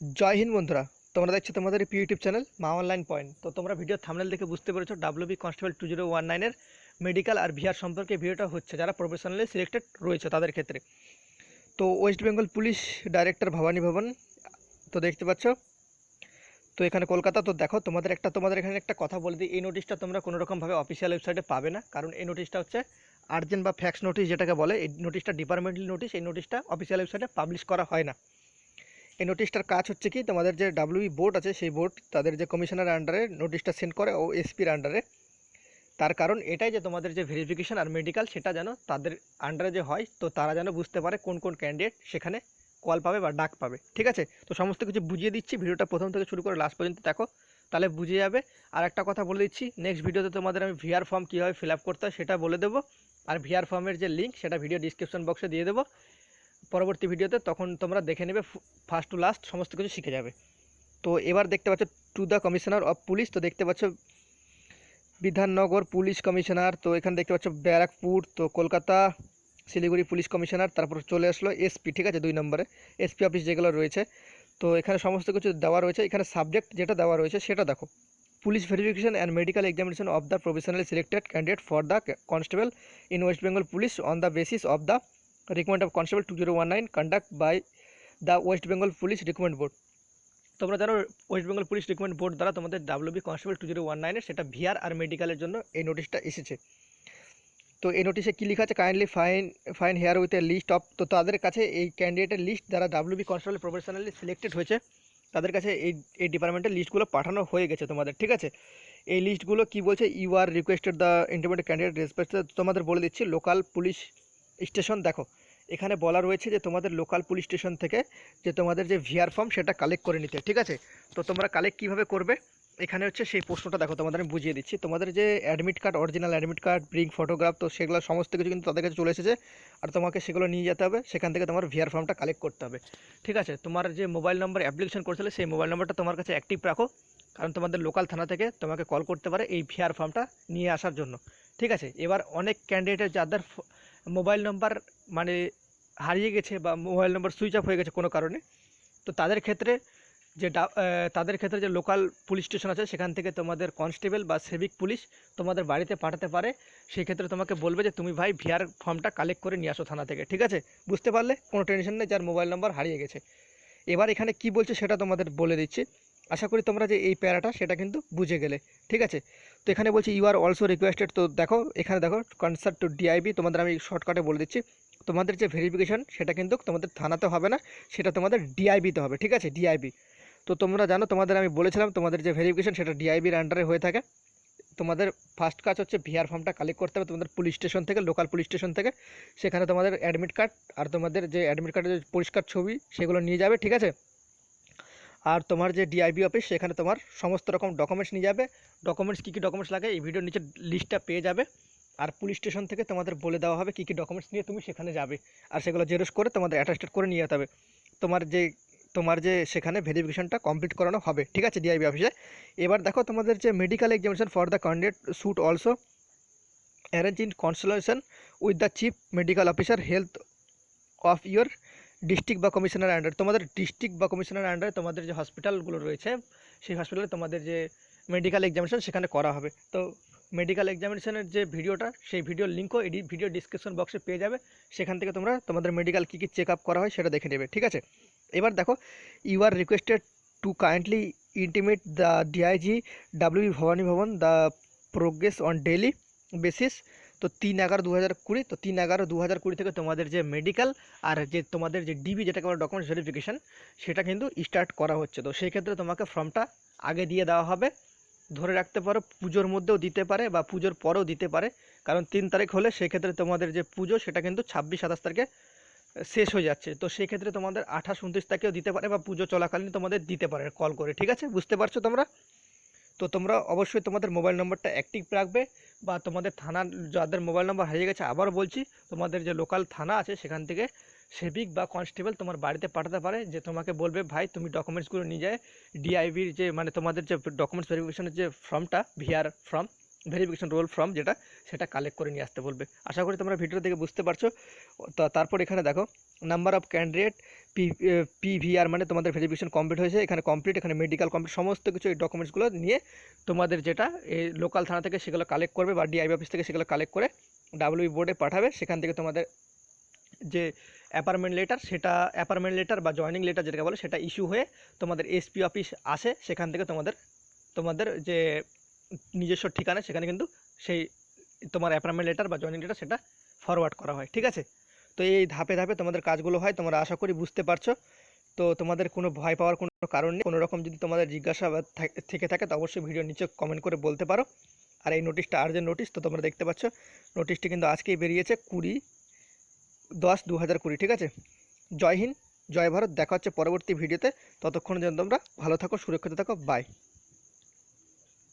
জয় হিন্দ বন্ধুরা, তোমরা দেখছ তোমাদের প্রিয় YouTube channel Maa online point. তো তোমরা ভিডিও থামনেল দেখে বুঝতে পেরেছ WB constable two zero one নাইনের মেডিকেল আর ভিআর সম্পর্কে ভিডিওটা হচ্ছে, যারা প্রফেশনালি সিলেক্টেড রয়েছে তাদের ক্ষেত্রে। তো west Bengal police director Bhabani Bhaban, তো দেখতে পাচ্ছ। তো এখানে কলকাতা, তো দেখো তোমাদের একটা, তোমাদের এখানে একটা কথা বলে দিই, এই নোটিশটা তোমরা কোনো রকমভাবে অফিসিয়াল ওয়েবসাইটে পাবে না, কারণ এই নোটিশটা হচ্ছে আর্জেন্ট বা ফ্যাক্স নোটিশ যেটাকে বলে, এই নোটিশটা ডিপার্টমেন্টাল নোটিশ এই নোটিশটা অফিসিয়াল ওয়েবসাইটে পাবলিশ করা হয় না। এই নোটিশটার কাজ হচ্ছে কি, তোমাদের যে ডাব্লিউবি বোর্ড আছে, সেই বোর্ড তাদের যে কমিশনার আন্ডারে নোটিশটা সেন্ড করে, ও এসপির আন্ডারে তার কারণ এটাই যে তোমাদের যে ভেরিফিকেশন আর মেডিকেল সেটা যেন তাদের আন্ডারে যে হয়, তো তারা যেন বুঝতে পারে কোন কোন ক্যান্ডিডেট সেখানে কল পাবে বা ডাক পাবে। ঠিক আছে? তো সমস্ত কিছু বুঝিয়ে দিচ্ছি, ভিডিওটা প্রথম থেকে শুরু করে লাস্ট পর্যন্ত দেখো, তাহলে বুঝে যাবে। আর একটা কথা বলে দিচ্ছি নেক্সট ভিডিওতে তোমাদের আমি ভিআর ফর্ম কীভাবে ফিল আপ করতে হয় সেটা বলে দেবো। আর ভিআর ফর্মের যে লিঙ্ক সেটা ভিডিও ডিসক্রিপশন বক্সে দিয়ে দেবো। পরবর্তী ভিডিওতে তখন তোমরা দেখে নেবে ফার্স্ট টু লাস্ট সমস্ত কিছু শিখে যাবে। তো এবার দেখতে পাচ্ছ to the commissioner of police তো দেখতে পাচ্ছ বিধাননগর পুলিশ কমিশনার তো এখানে দেখতে পাচ্ছ ব্যারাকপুর, তো কলকাতা, শিলিগুড়ি পুলিশ কমিশনার তারপর চলে আসলো এসপি ঠিক আছে? দুই নম্বরে। এসপি অফিস যেগুলো রয়েছে, তো এখানে সমস্ত কিছু দেওয়া রয়েছে। এখানে সাবজেক্ট যেটা দেওয়া রয়েছে সেটা দেখো। Police verification and medical examination of the professionally selected candidate for the constable in west Bengal police on the basis of the recommend of constable two zero one nine conduct by the west Bengal police recommend board তোমরা জানো west Bengal police recommend board দ্বারা তোমাদের WB constable two zero one নাইনের সেটা VR আর মেডিকেলের জন্য এই নোটিশটা এসেছে। তো এই নোটিশে কী লেখা আছে? Kindly find find here with a list of তো তাদের কাছে এই ক্যান্ডিডেটের লিস্ট যারা ডাব্লিউবি কনস্টেবল প্রফেশনালি সিলেক্টেড হয়েছে। তাদের কাছে এই এই ডিপার্টমেন্টের লিস্টগুলো পাঠানো হয়ে গেছে তোমাদের, ঠিক আছে? এই লিস্টগুলো কি বলছে? You are requested the intermediate candidate respect তোমাদের বলে দিচ্ছি লোকাল পুলিশ স্টেশন দেখো, এখানে বলা রয়েছে যে তোমাদের লোকাল পুলিশ স্টেশন থেকে যে তোমাদের যে ভিআর ফর্ম সেটা কালেক্ট করে নিতে, ঠিক আছে? তো তোমরা কালেক্ট কীভাবে করবে? এখানে হচ্ছে সেই প্রশ্নটা দেখো, তোমাদের আমি বুঝিয়ে দিচ্ছি। তোমাদের যে admit card original admit card bring photograph তো সেগুলো সমস্ত কিছু কিন্তু তাদের কাছে চলে এসেছে। আর তোমাকে সেগুলো নিয়ে যেতে হবে, সেখান থেকে তোমার ভিআর ফর্মটা কালেক্ট করতে হবে। ঠিক আছে? তোমার যে মোবাইল নম্বর অ্যাপ্লিকেশন করেছিলে, সেই মোবাইল নম্বরটা তোমার কাছে অ্যাক্টিভ রাখো। কারণ তোমাদের লোকাল থানা থেকে তোমাকে কল করতে পারে এই ভিআর ফর্মটা নিয়ে আসার জন্য। ঠিক আছে? এবার অনেক ক্যান্ডিডেটের যাদের মোবাইল নম্বর মানে হারিয়ে গেছে বা মোবাইল নম্বর সুইচ অফ হয়ে গেছে কোনো কারণে, তো তাদের ক্ষেত্রে যে তাদের ক্ষেত্রে যে লোকাল পুলিশ স্টেশন আছে, সেখান থেকে তোমাদের কনস্টেবল বা সেভিক পুলিশ তোমাদের বাড়িতে পাঠাতে পারে। সেই ক্ষেত্রে তোমাকে বলবে যে, তুমি ভাই ভিআর ফর্মটা কালেক্ট করে নিয়ে আসো থানা থেকে। ঠিক আছে? বুঝতে পারলে? কোনো টেনশন নেই, যার মোবাইল নম্বর হারিয়ে গেছে। এবার এখানে কি বলছে সেটা তোমাদের বলে দিচ্ছি। আশা করি তোমরা যে এই প্যারাটা সেটা কিন্তু বুঝে গেলে। ঠিক আছে? তো এখানে বলছি ইউ আর অলসো রিকোয়েস্টেড তো দেখো, এখানে দেখো কনসার্ট টু ডিআইবি তোমাদের আমি শর্টকাটে বলে দিচ্ছি। তোমাদের যে ভেরিফিকেশন সেটা কিন্তু তোমাদের থানাতে হবে না, সেটা তোমাদের ডিআইবিতে হবে। ঠিক আছে? ডিআইবি তো তোমরা জানো, তোমাদের আমি বলেছিলাম তোমাদের যে ভেরিফিকেশন সেটা ডিআইবির আন্ডারে হয়ে থাকে। তোমাদের ফার্স্ট কাজ হচ্ছে ভিআর ফর্মটা কালেক্ট করতে হবে তোমাদের পুলিশ স্টেশন থেকে লোকাল পুলিশ স্টেশন থেকে। সেখানে তোমাদের অ্যাডমিট কার্ড আর তোমাদের যে অ্যাডমিট কার্ডের যে পরিষ্কার ছবি সেগুলো নিয়ে যাবে। ঠিক আছে? আর তোমার যে ডিআইবি অফিস সেখানে তোমার সমস্ত রকম ডকুমেন্টস নিয়ে যাবে। ডকুমেন্টস কী কী ডকুমেন্টস লাগে, এই ভিডিওর নিচে লিস্টটা পেয়ে যাবে। আর পুলিশ স্টেশন থেকে তোমাদের বলে দেওয়া হবে কী কী ডকুমেন্টস নিয়ে তুমি সেখানে যাবে। আর সেগুলো জেরক্স করে তোমাদের অ্যাটাস্টেড করে নিয়ে যেতে হবে। তোমার যে তোমার যে সেখানে ভেরিফিকেশনটা কমপ্লিট করানো হবে, ঠিক আছে ডিআইবি অফিসে এবার দেখো তোমাদের যে medical examination for the candidate should also arrange in consultation with the chief medical officer health of your district বা কমিশনার আন্ডার, তোমাদের ডিস্ট্রিক্ট বা কমিশনার আন্ডারে তোমাদের যে হসপিটালগুলো রয়েছে, সেই হসপিটালে তোমাদের যে মেডিকেল এক্সামিনেশন সেখানে করা হবে। তো মেডিকেল এক্সামিনেশনের যে ভিডিওটা, সেই ভিডিওর লিঙ্কও এডি ভিডিও ডিসক্রিপশন বক্সে পেয়ে যাবে। সেখান থেকে তোমরা তোমাদের মেডিকেল কী কী চেক আপ করা হয় সেটা দেখে নেবে, ঠিক আছে? এবার দেখো you are requested to kindly intimate the DIG W Bhabani Bhavan the progress on daily basis তো তিন এগারো দু হাজার কুড়ি, তো তিন এগারো দু হাজার কুড়ি থেকে তোমাদের যে মেডিকেল আর যে তোমাদের যে ডিবি যেটাকে বলে ডকুমেন্টস ভেরিফিকেশান সেটা কিন্তু স্টার্ট করা হচ্ছে। তো সেই ক্ষেত্রে তোমাকে ফর্মটা আগে দিয়ে দেওয়া হবে। ধরে রাখতে পারো, পুজোর মধ্যেও দিতে পারে বা পুজোর পরেও দিতে পারে। কারণ তিন তারিখ হলে সেক্ষেত্রে তোমাদের যে পুজো, সেটা কিন্তু ছাব্বিশ, সাতাশ তারিখে শেষ হয়ে যাচ্ছে। তো সেই ক্ষেত্রে তোমাদের আঠাশ, উনত্রিশ তারিখেও দিতে পারে বা পুজো চলাকালীন তোমাদের দিতে পারে কল করে। ঠিক আছে? বুঝতে পারছ তোমরা? তো তোমরা অবশ্যই তোমাদের মোবাইল নম্বরটা অ্যাক্টিভ রাখবে বা তোমাদের থানার যাদের মোবাইল নম্বর হারিয়ে গেছে আবার বলছি, তোমাদের যে লোকাল থানা আছে সেখান থেকে সেভিক বা কনস্টেবল তোমার বাড়িতে পাঠাতে পারে, যে তোমাকে বলবে, ভাই, তুমি ডকুমেন্টসগুলো নিয়ে যায় ডিআইবির যে মানে তোমাদের যে ডকুমেন্টস ভেরিফিকেশনের যে ফর্মটা VR form verification roll form যেটা সেটা কালেক্ট করে নিয়ে আসতে বলবে। আশা করি তোমরা ভিডিও থেকে বুঝতে পারছ। তারপর এখানে দেখো number of candidate P PVR মানে তোমাদের ভেরিফিকেশন কমপ্লিট হয়েছে। এখানে কমপ্লিট এখানে মেডিকেল কমপ্লিট সমস্ত কিছু এই ডকুমেন্টসগুলো নিয়ে তোমাদের যেটা এই লোকাল থানা থেকে সেগুলো কালেক্ট করবে বা ডিআইবি অফিস থেকে সেগুলো কালেক্ট করে ডাব্লিউবি বোর্ডে পাঠাবে। সেখান থেকে তোমাদের যে অ্যাপার্টমেন্ট লেটার সেটা অ্যাপার্টমেন্ট লেটার বা জয়নিং লেটার যেটাকে বলে, সেটা ইস্যু হয়ে তোমাদের এসপি অফিস আসে। সেখান থেকে তোমাদের তোমাদের যে নিজস্ব ঠিকানা, সেখানে কিন্তু সেই তোমার অ্যাপার্টমেন্ট লেটার বা জয়েনিং লেটার সেটা ফরওয়ার্ড করা হয়, ঠিক আছে? তো এই ধাপে ধাপে তোমাদের কাজগুলো হয়, তোমরা আশা করি বুঝতে পারছ। তো তোমাদের কোনো ভয় পাওয়ার কোনো কারণ নেই কোনো রকম যদি তোমাদের জিজ্ঞাসা থাক- থেকে থাকে, তো অবশ্যই ভিডিও নিচে কমেন্ট করে বলতে পারো। আর এই নোটিশটা আর্জেন্ট নোটিশ তো তোমরা দেখতে পাচ্ছ নোটিশটি কিন্তু আজকেই বেরিয়েছে কুড়ি দশ দু হাজার কুড়ি, ঠিক আছে? জয় হিন্দ, জয় ভারত, দেখা হচ্ছে পরবর্তী ভিডিওতে। ততক্ষণ যেন তোমরা ভালো থাকো, সুরক্ষিত থাকো বাই